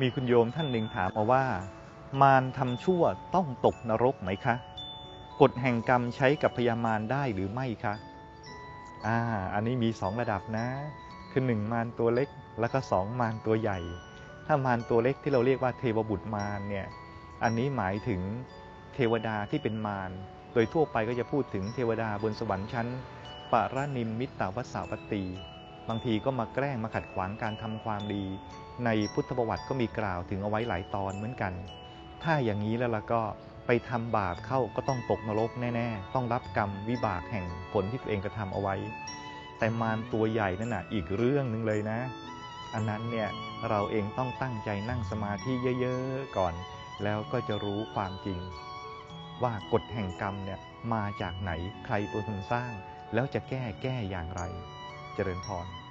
มีคุณโยมท่านหนึ่งถามมาว่า มารทำชั่วต้องตกนรกไหมคะกฎแห่งกรรมใช้กับพยามารได้หรือไม่คะอ่าอันนี้มีสองระดับนะ คือหนึ่งมารตัวเล็กแล้วก็สองมารตัวใหญ่ ถ้ามารตัวเล็กที่เราเรียกว่าเทวบุตรมารเนี่ยอันนี้หมายถึงเทวดาที่เป็นมารโดยทั่วไปก็จะพูดถึงเทวดาบนสวรรค์ชั้นปารนิมมิตตาวสสาปตี บางทีก็มาแกล้งมาขัดขวางการทำความดี ในพุทธประวัติก็มีกล่าวถึงเอาไว้หลายตอนเหมือนกัน ถ้าอย่างนี้แล้วล่ะก็ไปทำบาปเข้าก็ต้องตกนรกแน่ๆ ต้องรับกรรมวิบากแห่งผลที่ตัวเองกระทำเอาไว้ แต่มารตัวใหญ่นั่นน่ะอีกเรื่องหนึ่งเลยนะ อันนั้นเนี่ยเราเองต้องตั้งใจนั่งสมาธิเยอะๆก่อน แล้วก็จะรู้ความจริง ว่ากฎแห่งกรรมเนี่ยมาจากไหนใครเป็นคนสร้าง แล้วจะแก้แก้อย่างไร เจริญพร